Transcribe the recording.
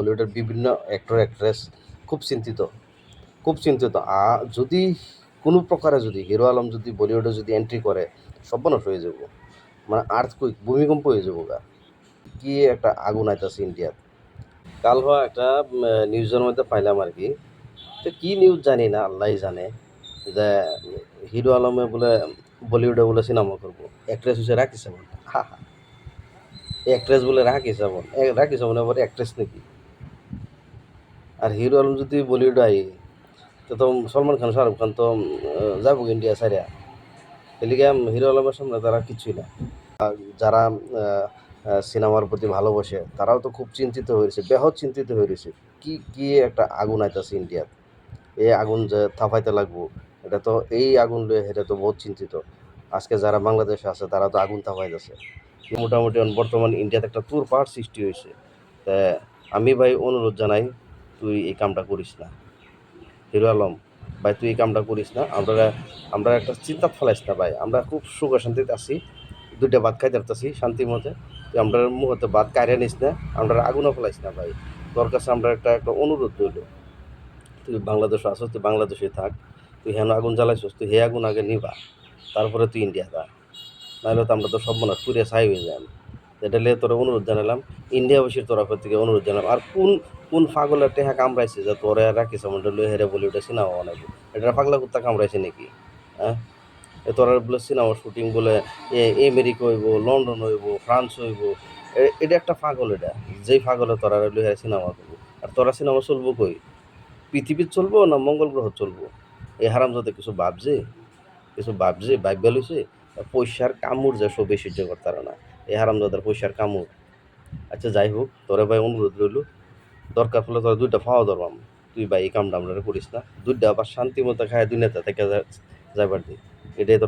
বলিউডের বিভিন্ন actor actress খুব চিন্তিত। খুব চিন্তিত। যদি কোনো প্রকারে যদি হিরো আলম যদি বলিউডে যদি এন্ট্রি করে, সর্বনাশ হয়ে যাব। মানে আর্থকুইক ভূমিকম্প হয়ে যাব গা। কি একটা আগুন আইতাছে ইন্ডিয়াত কাল হওয়া একটা নিউজের মধ্যে পাইলাম আর কি। তো কি নিউজ জানি না আল্লাহ জানে। যে, হিরো আলমে বলে বলিউডে বলে সিনেমা করব। অ্যাক্ট্রেস হচ্ছে রাখি সাবন। হা হা। অ্যাক্ট্রেস বলে রাখি সাবন। রাখি অ্যাক্ট্রেস নাকি? আর হিরো আলম যদি বলিউড আই, তো তো সলমান খান, শাহরুখ খান তো যাব ইন্ডিয়া সাইডা এদিকে হিরো আলমের সামনে তারা কিছুই না। যারা সিনেমার প্রতি ভালোবাসে, তারাও তো খুব চিন্তিত হয়েছে বেহদ চিন্তিত হয়েছে কি কি একটা আগুন আইতাছে ইন্ডিয়াত এই আগুন যে থাপাইতে লাগবো, এটা তো এই আগুন লয়ে এটা তো বহুত চিন্তিত। আজকে যারা বাংলাদেশে আছে, তারা তো আগুন থাপাইতেছে। মোটামুটি বর্তমান ইন্ডিয়াতে একটা তুর পাহাড় সৃষ্টি হয়েছে আমি ভাই অনুরোধ জানাই তুই এই কামটা করিস না। হিরো আলম, ভাই, তুই এই কামটা করিস না। আমরা আমরা একটা চিন্তা ফেলাইস না, ভাই। আমরা খুব সুখ শান্তিতে আছি। দুইটা ভাত খাইতে পারতেছি শান্তির মধ্যে। তুই আমরা মুহূর্তে ভাত কাইরে নিস না আমরা আগুনও ফেলাইস না, ভাই। তোর কাছে আমরা একটা একটা অনুরোধ রইল। তুই বাংলাদেশে আসো, তুই বাংলাদেশে থাক। তুই হেন আগুন জ্বালাইছিস, তুই হে আগুন আগে নিবা। তারপরে তুই ইন্ডিয়া যা নাহলে তো আমরা তো সব মনে পুরে ছাই হয়ে যান এটা লিয়ে তোরা অনুরোধ জানালাম। ইন্ডিয়াবাসীর তরফের থেকে অনুরোধ জানালাম। আর কোন কোন পাগলের টেহা কামড়াইছে যে তোরে রাখিস আমাদের লই হেরে বলি ওটা সিনেমা বানাইবো এটা পাগলা কুত্তা কামড়াইছে নাকি? হ্যাঁ? তোরা বলে সিনেমা শুটিং বলে আমেরিকা হইব, লন্ডন হইব, ফ্রান্স হইব। এটা একটা পাগল এটা। যেই পাগলে তোরা লই হেরে সিনেমা করব আর তোরা সিনেমা চলবো কই? পৃথিবীর চলবো না মঙ্গল গ্রহ চলবো? এই হারাম যাতে কিছু ভাবছে? কিছু ভাবছে? ভাববে লইছে? পয়সার কামড় যে সব বেশি সহ্য করতে না। এই হারাম যাদের পয়সার কামড়। আচ্ছা যাই হোক, তোরে ভাই অনুরোধ রইল, দরকার হলে তোরা দুইটা ফাওয়া ধরবাম তুই ভাই এই কামটা আমরা করিস না। দুইটা আবার শান্তি মতো খায় দুই নেতা থেকে যাইবার দি। এটাই